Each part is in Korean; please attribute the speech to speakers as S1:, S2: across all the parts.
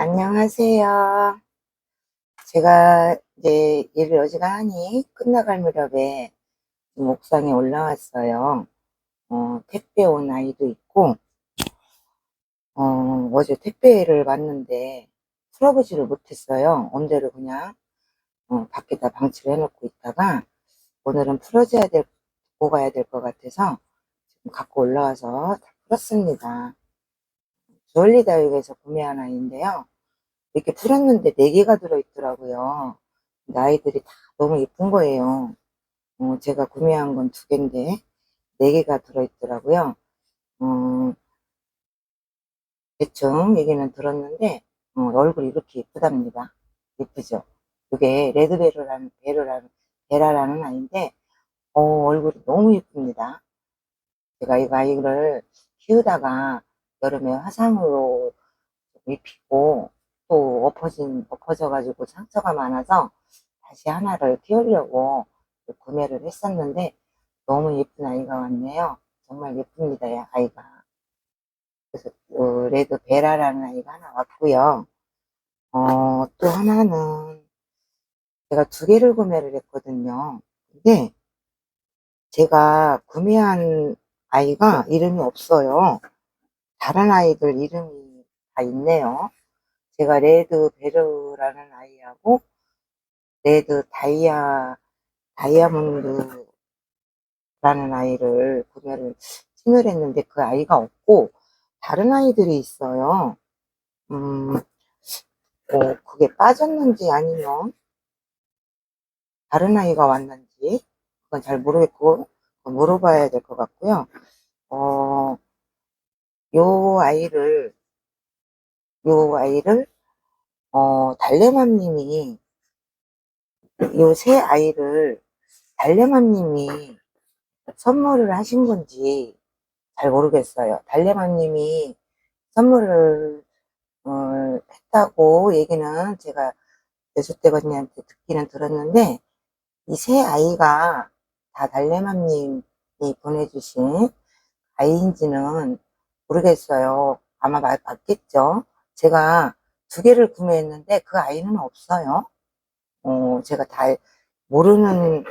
S1: 안녕하세요. 제가 이제 일을 어지간히 끝나갈 무렵에 옥상에 올라왔어요. 어, 택배 온 아이도 있고, 어, 어제 택배를 왔는데 풀어보지를 못했어요. 온대로 그냥 어, 밖에다 방치를 해놓고 있다가 오늘은 풀어줘야 될, 갖고 가야 될 것 같아서 지금 갖고 올라와서 다 풀었습니다. 주얼리다육에서 구매한 아이인데요. 이렇게 풀었는데 4개가 들어있더라고요. 아이들이 다 너무 예쁜 거예요. 어, 제가 구매한 건 2개인데 4개가 들어있더라고요. 어, 대충 얘기는 들었는데 어, 얼굴이 이렇게 예쁘답니다. 예쁘죠? 이게 레드베르라는 베르라는 베라라는 아이인데 어, 얼굴이 너무 예쁩니다. 제가 이 아이를 키우다가 여름에 화상으로 입히고 또 엎어진 엎어져가지고 상처가 많아서 다시 하나를 키우려고 구매를 했었는데 너무 예쁜 아이가 왔네요. 정말 예쁩니다, 이 아이가. 그래서 그 레드 베라라는 아이가 하나 왔고요. 어, 또 하나는 제가 두 개를 구매를 했거든요. 근데 제가 구매한 아이가 이름이 없어요. 다른 아이들 이름이 다 있네요. 제가 레드 베르라는 아이하고 레드 다이아 다이아몬드라는 아이를 구매를 친을 했는데 그 아이가 없고 다른 아이들이 있어요. 음, 뭐 그게 빠졌는지 아니면 다른 아이가 왔는지 그건 잘 모르겠고 물어봐야 될 것 같고요. 어, 요 아이를 요 아이를 어, 달래맘님이 요새 아이를 달래맘님이 선물을 하신 건지 잘 모르겠어요. 달래맘님이 선물을 어, 했다고 얘기는 제가 여섯대 언니한테 듣기는 들었는데 이새 아이가 다 달래맘님이 보내주신 아이인지는 모르겠어요. 아마 맞, 맞겠죠. 제가 두 개를 구매했는데 그 아이는 없어요. 어, 제가 다 모르는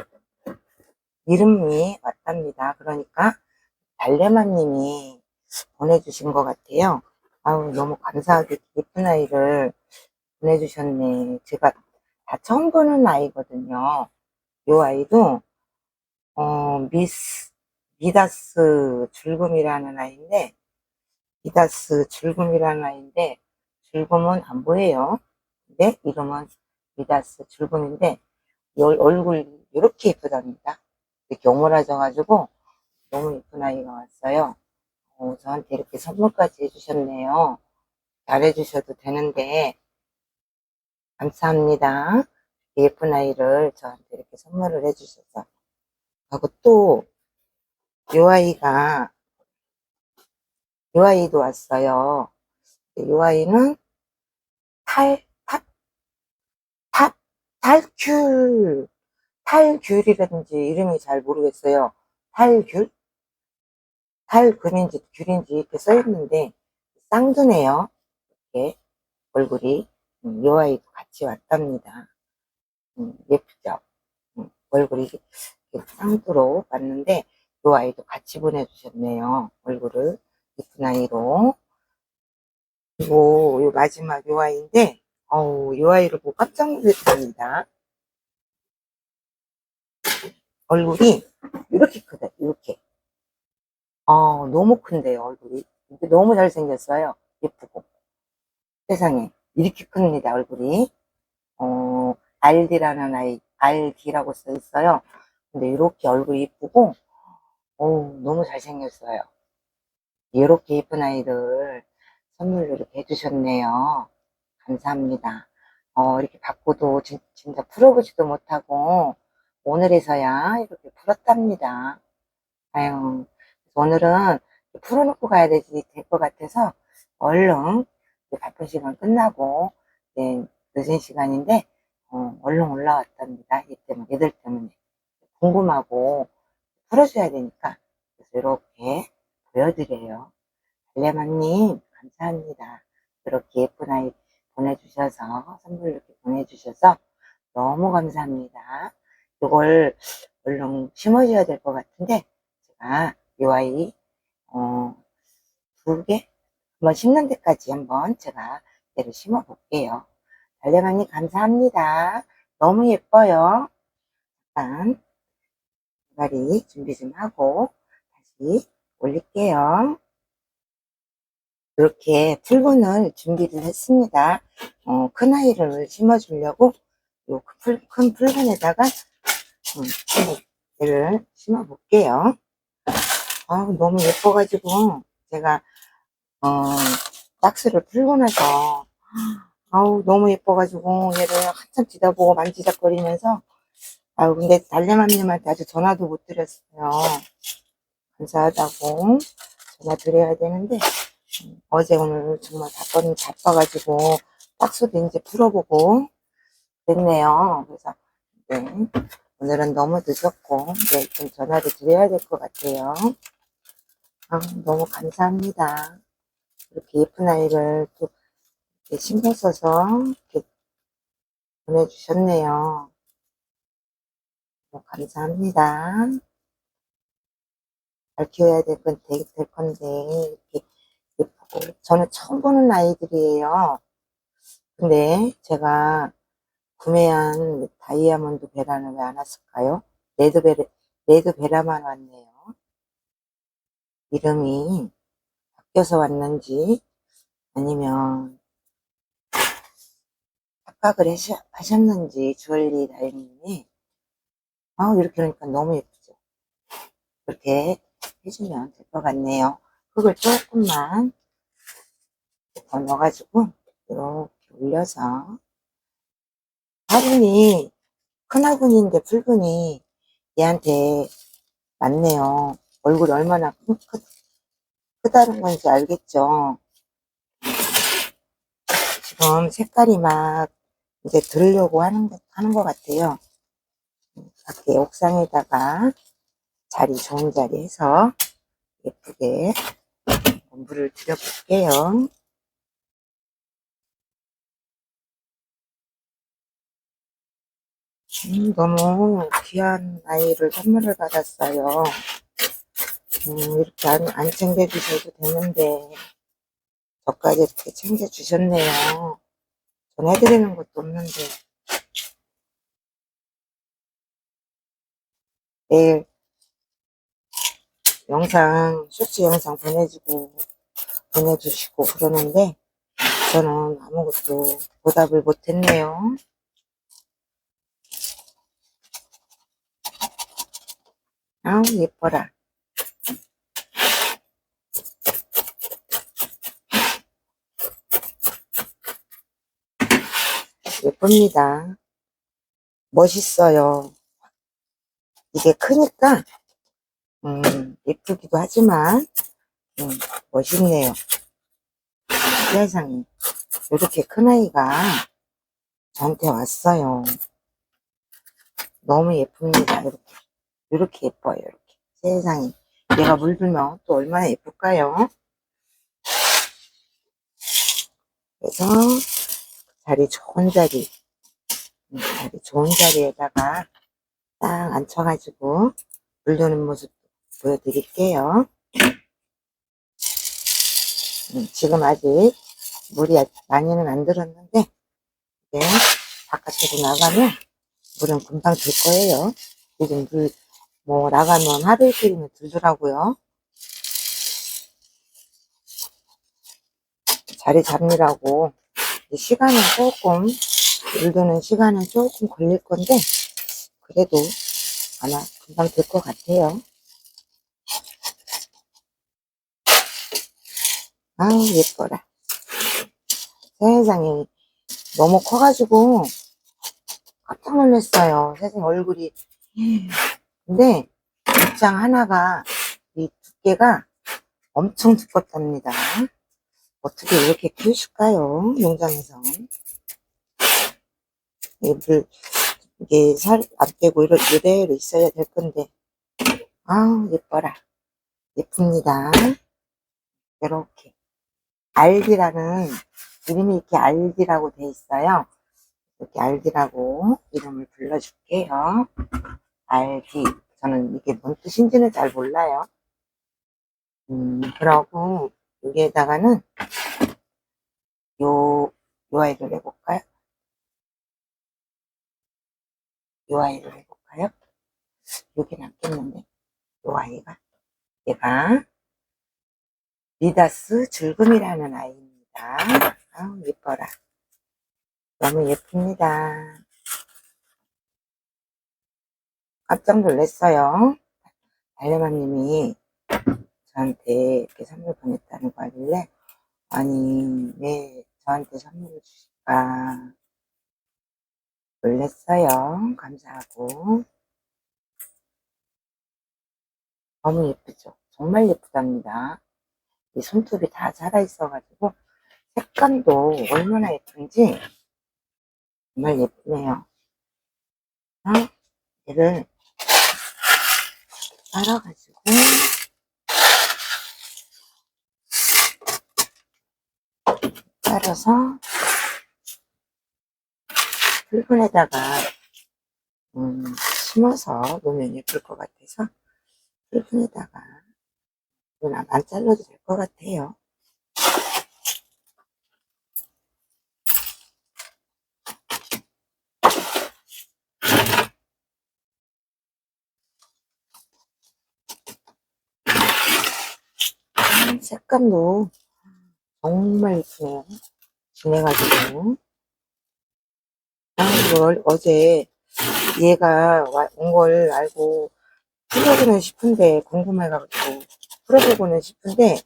S1: 이름이 왔답니다. 그러니까 달래마님이 보내주신 것 같아요. 아우 너무 감사하게 예쁜 아이를 보내주셨네. 제가 다 처음 보는 아이거든요. 이 아이도 어, 미스 미다스 줄금이라는 아이인데 미다스 줄금이라는 아이인데 줄금은 안 보여요. 근데 이름은 미다스 줄금인데 이 얼굴 이렇게 예쁘답니다. 이렇게 오므라져가지고 너무 예쁜 아이가 왔어요. 어, 저한테 이렇게 선물까지 해주셨네요. 잘해주셔도 되는데 감사합니다. 예쁜 아이를 저한테 이렇게 선물을 해주셔서 하고 또 이 아이가 이 아이도 왔어요. 이 아이는 탈, 탑, 탑, 탈귤, 탈귤이라든지 이름이 잘 모르겠어요. 탈귤? 탈금인지 귤인지 이렇게 써있는데 쌍두네요. 이렇게 얼굴이 음, 이 아이도 같이 왔답니다. 음, 예쁘죠? 음, 얼굴이 쌍두로 왔는데 이 아이도 같이 보내주셨네요. 얼굴을 아이로. 그리고 요 마지막 요 아이인데 어우 요 아이를 보고 깜짝 놀랐답니다. 얼굴이 이렇게 크다 이렇게. 어 너무 큰데요 얼굴이. 너무 잘생겼어요. 예쁘고. 세상에 이렇게 큽니다 얼굴이. 어 알디라는 아이 알디라고 써 있어요. 근데 이렇게 얼굴이 예쁘고 어우 너무 잘생겼어요 이렇게 예쁜 아이를 선물로 이렇게 해주셨네요. 감사합니다. 어, 이렇게 받고도 진, 진짜 풀어보지도 못하고 오늘에서야 이렇게 풀었답니다. 아유, 오늘은 풀어놓고 가야 되지 될 것 같아서 얼른 바쁜 시간 끝나고 네, 늦은 시간인데 어, 얼른 올라왔답니다. 얘 때문에, 얘들 때문에 궁금하고 풀어줘야 되니까 그래서 이렇게 보여드려요. 달래마님 감사합니다. 그렇게 예쁜 아이 보내주셔서, 선물 이렇게 보내주셔서 너무 감사합니다. 이걸 얼른 심어줘야 될 것 같은데, 제가 이 아이, 어, 두 개? 한번 심는 데까지 한번 제가 얘를 심어 볼게요. 달려가니 감사합니다. 너무 예뻐요. 잠깐, 대가리 준비 좀 하고, 다시 올릴게요. 이렇게 풀분을 준비를 했습니다. 어, 큰 아이를 심어주려고 요 풀, 큰 풀분에다가 음, 얘를 심어 볼게요. 아 너무 예뻐가지고 제가 어, 박스를 풀고 나서 아우 너무 예뻐가지고 얘를 한참 지다보고 만지작거리면서 아우 근데 달래맘님한테 아주 전화도 못 드렸어요. 감사하다고 전화 드려야 되는데 음, 어제 오늘 정말 바빠, 바빠가지고 박스도 이제 풀어보고 됐네요. 그래서 네, 오늘은 너무 늦었고 네, 좀 전화를 드려야 될 것 같아요. 아, 너무 감사합니다. 이렇게 예쁜 아이를 또 이렇게 신경 써서 이렇게 보내주셨네요. 감사합니다. 잘 키워야 될건될 건데 이렇게 예쁘고 저는 처음 보는 아이들이에요. 근데 제가 구매한 다이아몬드 베라는 왜 안 왔을까요? 레드 베라, 레드 베라만 왔네요. 이름이 바뀌어서 왔는지 아니면 하셔- 하셨는지 주얼리 다이님이 아 이렇게 하니까 너무 예쁘죠. 이렇게 해주면 될 것 같네요. 흙을 조금만 더 넣어가지고 이렇게 올려서 화분이 큰 화분인데 붉은이 얘한테 맞네요. 얼굴이 얼마나 크, 크, 크다는 건지 알겠죠. 지금 색깔이 막 이제 들으려고 하는, 것- 하는 것 같아요. 밖에 옥상에다가 자리 좋은 자리 해서 예쁘게 물을 들여볼게요. 음, 너무 귀한 아이를 선물을 받았어요. 음, 이렇게 안, 안 챙겨주셔도 되는데, 저까지 이렇게 챙겨주셨네요. 전해드리는 것도 없는데, 내일 영상, 쇼츠 영상 보내주고, 보내주시고 그러는데, 저는 아무것도 보답을 못했네요. 아우, 예뻐라. 예쁩니다. 멋있어요. 이게 크니까, 음, 예쁘기도 하지만, 음, 멋있네요. 세상에. 이렇게 큰 아이가 저한테 왔어요. 너무 예쁩니다. 이렇게. 이렇게 예뻐요. 이렇게. 세상에. 얘가 물들면 또 얼마나 예쁠까요? 그래서 자리 좋은 자리, 음, 자리 좋은 자리에다가 딱 앉혀가지고 물드는 모습 보여드릴게요. 음, 지금 아직 물이 많이는 안 들었는데 이제 바깥으로 나가면 물은 금방 들 거예요. 요즘 물뭐 나가면 하루 이틀이면 들더라고요. 자리 잡느라고 이 시간은 조금 물 드는 시간은 조금 걸릴 건데 그래도 아마 금방 될 것 같아요. 아우 예뻐라. 세상에 너무 커가지고 깜짝 놀랐어요. 세상에 얼굴이 근데 입장 하나가 이 두께가 엄청 두껍답니다. 어떻게 이렇게 키우실까요? 농장에서. 이물 이게 살 안 빼고 이러, 이대로 있어야 될 건데. 아우, 예뻐라. 예쁩니다. 이렇게. 알비라는 이름이 이렇게 알디라고 돼 있어요. 이렇게 알디라고 이름을 불러줄게요. 알디. 저는 이게 뭔 뜻인지는 잘 몰라요. 음, 그러고 여기에다가는 요, 요 아이를 해볼까요? 요 아이를 해볼까요? 여기 낫겠는데, 요 아이가. 얘가 미다스 줄금이라는 아이입니다. 아우, 예뻐라. 너무 예쁩니다. 깜짝 놀랐어요. 달래마님이 저한테 이렇게 선물 보냈다는 거 하길래, 아니, 왜 저한테 선물을 주실까? 놀랐어요. 감사하고. 너무 예쁘죠? 정말 예쁘답니다. 이 손톱이 다 살아있어가지고, 색감도 얼마나 예쁜지, 정말 예쁘네요. 어? 얘를 빨아가지고, 빨아서, 풀분에다가, 음, 심어서 놓으면 예쁠 것 같아서, 풀분에다가, 이건 안 잘라도 될 것 같아요. 음, 색감도 정말 예쁘네요. 진해가지고. 아, 이걸 어제 얘가 온 걸 알고 풀어보고는 싶은데, 궁금해가지고 풀어보고는 싶은데,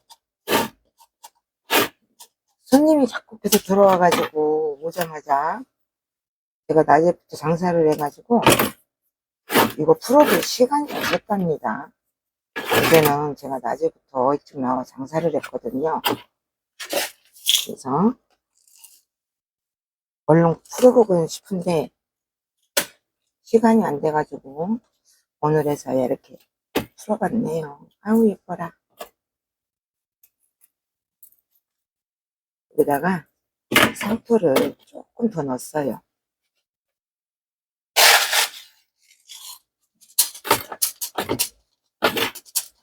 S1: 손님이 자꾸 계속 들어와가지고 오자마자 제가 낮에부터 장사를 해가지고 이거 풀어볼 시간이 없었답니다. 어제는 제가 낮에부터 일찍 나와 장사를 했거든요. 그래서 얼른 풀어보고는 싶은데 시간이 안 돼가지고 오늘에서야 이렇게 풀어봤네요. 아우 예뻐라. 여기다가 상토를 조금 더 넣었어요.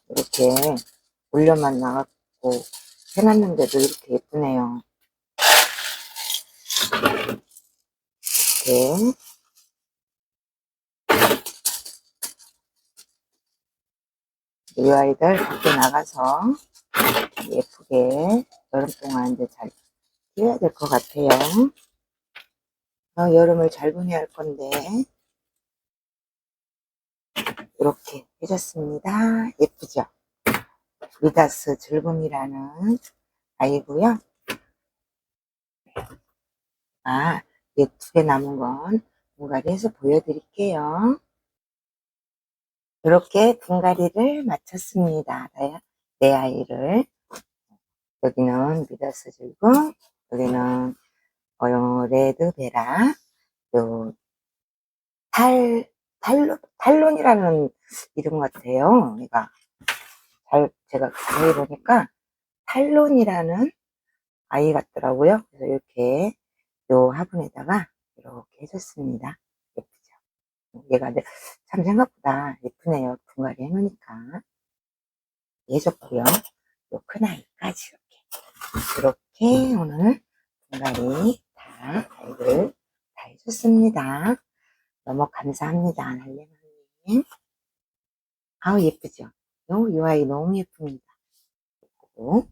S1: 이렇게 올려만 나갔고 해놨는데도 이렇게 예쁘네요. 이렇게 이 아이들 밖에 나가서 예쁘게 여름 동안 이제 잘 키워야 될 것 같아요. 어, 여름을 잘 보내야 할 건데 이렇게 해줬습니다. 예쁘죠? 미다스 즐금이라는 아이고요. 아, 이제 두개 남은 건 분갈이해서 보여드릴게요. 이렇게 분갈이를 마쳤습니다. 네, 내 아이를. 여기는 미다스 즐금, 여기는 어, 레드베라, 요 탈, 탈론, 탈론이라는 이름 같아요. 얘가 잘 제가 자세히 보니까 탈론이라는 아이 같더라고요. 그래서 이렇게 요 화분에다가 이렇게 해줬습니다. 얘가 참 생각보다 예쁘네요. 분갈이 해놓으니까 해줬고요. 요 큰 아이까지 이렇게 이렇게 오늘 분갈이 다 아이들 다 해줬습니다. 너무 감사합니다. 날래마님. 아우 예쁘죠? 요, 요 아이 너무 예쁩니다. 예쁘고.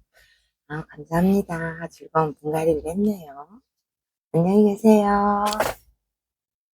S1: 아 감사합니다. 즐거운 분갈이를 했네요. 안녕히 계세요.